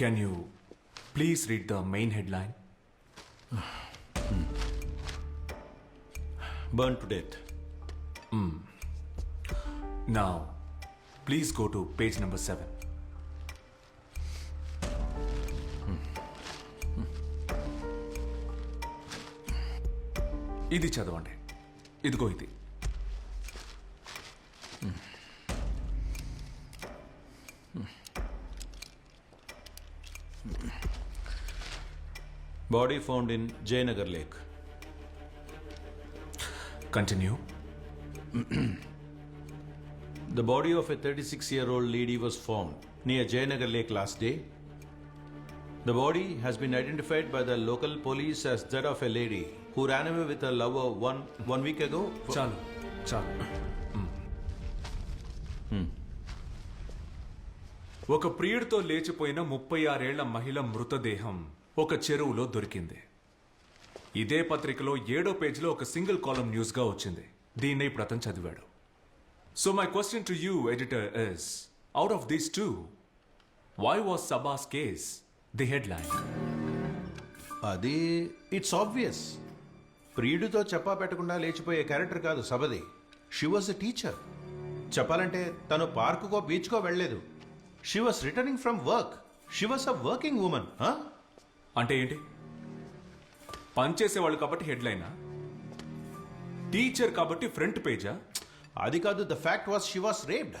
Can you please read the main headline burn to death నా please go to page number seven ఇది చదవండి ఇదిగో ఇది body found in Jayanagar lake Continue. The body of a 36 year old lady was found near Jayanagar Lake last day. The body has been identified by the local police as that of a lady who ran away with her lover one, one week ago. చాలు చాలు ఒక ప్రియుడితో లేచిపోయిన ముప్పై ఆరేళ్ల మహిళ మృతదేహం ఒక చెరువులో దొరికింది ఇదే పత్రికలో ఏడో పేజీలో ఒక సింగిల్ కాలం న్యూస్గా వచ్చింది దీన్ని ఇప్పుడు అతను చదివాడు so my question to you editor is out of these two why was Saba's case the headline అది ఇట్స్ ఆబ్వియస్ ప్రియుడితో చెప్పా పెట్టకుండా లేచిపోయే క్యారెక్టర్ కాదు సబది షీ వాజ్ ఎ టీచర్ చెప్పాలంటే తను పార్కుకో బీచ్కో వెళ్ళలేదు she was returning from work she was a working women అంటే ఏంటి పనిచేసేవాళ్ళు కాబట్టి హెడ్లైనా టీచర్ కాబట్టి ఫ్రంట్ పేజా అది కాదు the fact was she was raped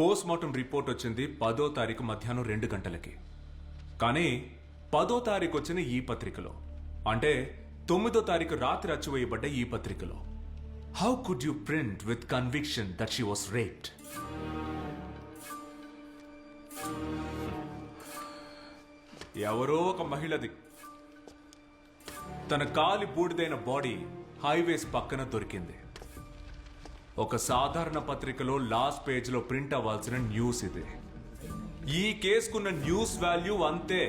post mortem report వచ్చింది పదో తారీఖు మధ్యాహ్నం రెండు గంటలకి కానీ పదో తారీఖు వచ్చిన ఈ పత్రికలో అంటే తొమ్మిదో తారీఖు రాత్రి అచ్చివేయబడ్డ ఈ పత్రికలో how could you print with conviction that she was raped ఎవరో ఒక మహిళది తన కాలి బూడిదైన బాడీ హైవేస్ పక్కన దొరికింది ఒక సాధారణ పత్రికలో లాస్ట్ పేజ్లో ప్రింట్ అవ్వాల్సిన న్యూస్ ఇది ఈ కేసుకున్న న్యూస్ వాల్యూ అంతే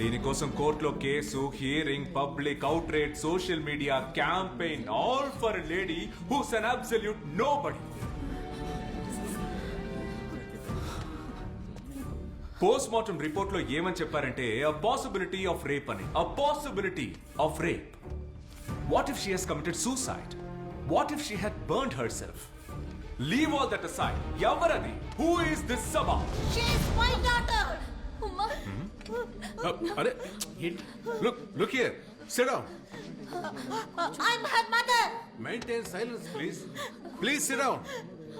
దీనికోసం కోర్టులో case hearing public rate social media campaign all for lady whose an absolute nobody post mortem report లో ఏమని చెప్పారంటే అ పాసిబిలిటీ ఆఫ్ రేప్ అని a possibility of rape what if she has committed suicide what if she had burn herself leave all that aside ఎవరది who is this Saba she is my daughter అరే look look here sit down I am her mother maintain silence please please sit down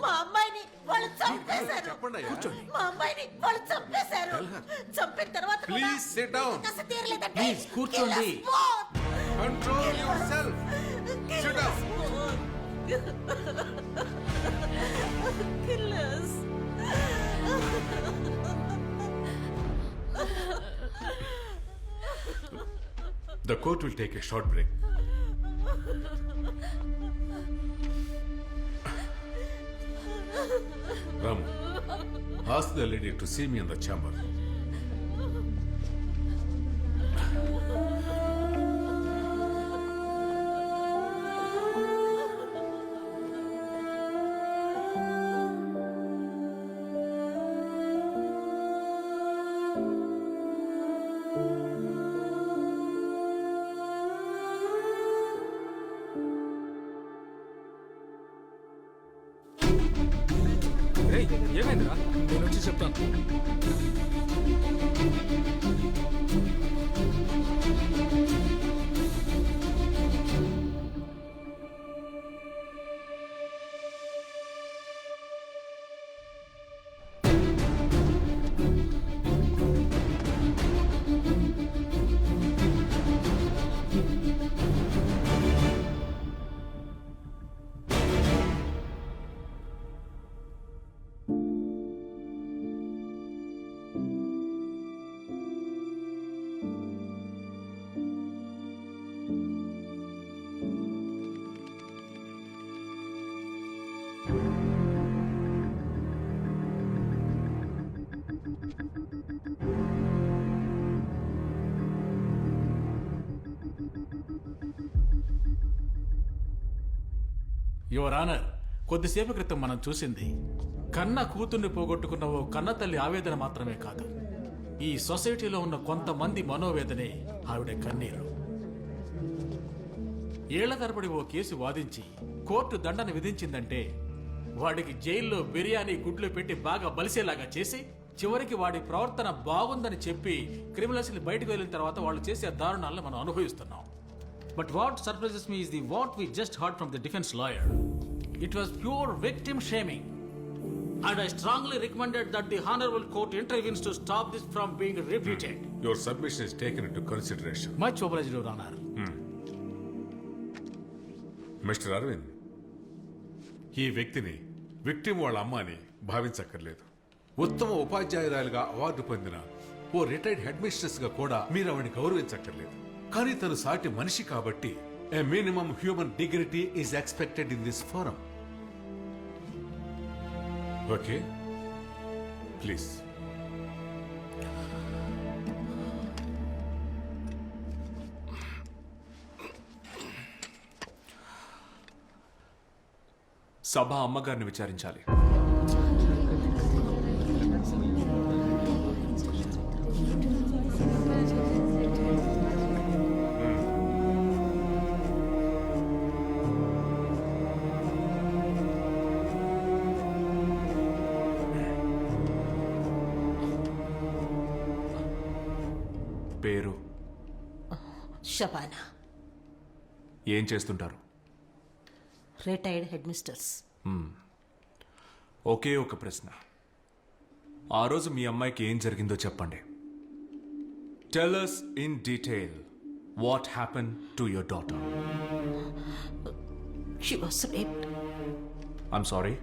మా అమ్మాయిని వాళ్ళు చంపేశారు కూర్చోండి. మా అమ్మాయిని వాళ్ళు చంపేశారు చంపిన తర్వాత కూడా Please sit down. కసి తీరలేదంటే Please, కూర్చోండి. kill us both. Control Kill us. yourself. Kill Sit us down. both. Kill us. The court will take a short break. Ramu, ask the lady to see me in the chamber. చెప్తాను your honour కొద్దిసేపు క్రితం మనం చూసింది కన్న కూతుర్ని పోగొట్టుకున్న ఓ కన్న తల్లి ఆవేదన మాత్రమే కాదు ఈ సొసైటీలో ఉన్న కొంతమంది మనోవేదనే ఆవిడ కన్నీరు ఏళ్ల తరబడి ఓ కేసు వాదించి కోర్టు దండన విధించిందంటే వాడికి జైల్లో బిర్యానీ గుడ్లు పెట్టి బాగా బలిసేలాగా చేసి చివరికి వాడి ప్రవర్తన బాగుందని చెప్పి క్రిమినల్స్ని బయటకు వెళ్ళిన తర్వాత వాళ్ళు చేసే దారుణాలను మనం అనుభవిస్తున్నాం But what surprises me is the what we just heard from the defense lawyer. It was pure victim shaming. And I strongly recommended that the Honorable Court intervenes to stop this from being repeated. Your submission is taken into consideration. Much obliged, Your Honor. Mister Aravind ఈ వ్యక్తిని victim వాళ్ళ అమ్మ అని భావించక్కర్లేదు ఉత్తమ ఉపాధ్యాయురాలుగా award పొందిన ఓ retired head మిస్ట్రెస్గా కూడా మీరు ఆవిడని గౌరవించక్కర్లేదు కానీ తను సాటి మనిషి కాబట్టి a minimum human dignity is expected in this forum okay please Saba అమ్మగారిని విచారించాలి షబానా ఏం చేస్తుంటారు రిటైర్డ్ హెడ్ మిస్టర్స్ ఒకే ఒక ప్రశ్న ఆ రోజు మీ అమ్మాయికి ఏం జరిగిందో చెప్పండి tell us in detail what happen to your daughter she was raped I'm sorry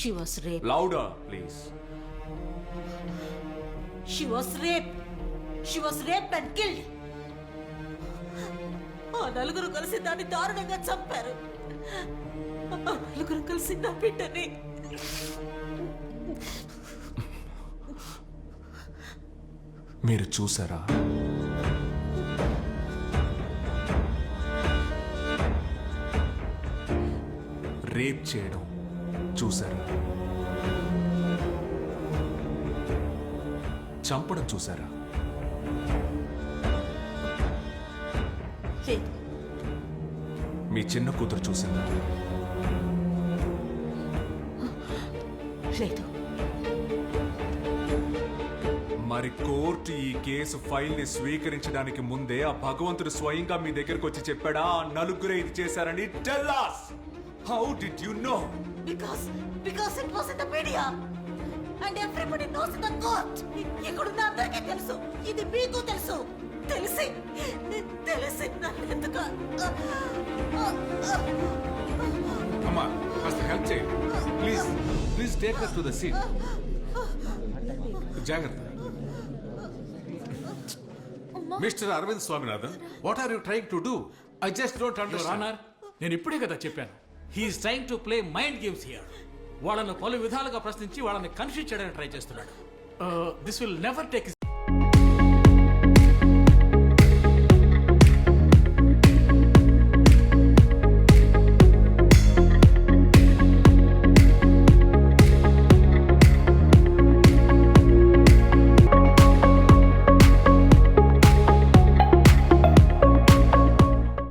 she was rape louder please she was raped she was rape and killed ఆ నలుగురు కలిసి దాన్ని దారుణంగా చంపారు నలుగురు కలిసి నా బిడ్డని మీరు చూసారా రేప్ చేయడం చూసారా చంపడం చూసారా మీ చిన్న కూతురు చూసింది మరి కోర్టు ఈ కేసు ఫైల్ ని స్వీకరించడానికి ముందే ఆ భగవంతుడు స్వయంగా మీ దగ్గరకు వచ్చి చెప్పాడా నలుగురే ఇది చేశారని tell how did you know because because it was in the media and knows in the court అందరికీ తెలుసు ఇది మీకు తెలుసు తెలిసి తెలిసి అమ్మా కాస్త హెల్ప్ చేయండి please please take to the seat జాగ్రత్త mister Arvind Swaminathan what are trying to do I just don't honour నేను ఇప్పుడే కదా చెప్పాను he's trying to play mind games here వాళ్ళను పలు విధాలుగా ప్రశ్నించి వాళ్ళని కన్ఫ్యూజ్ చేయడానికి ట్రై చేస్తున్నాడు దిస్ విల్ నెవర్ టేక్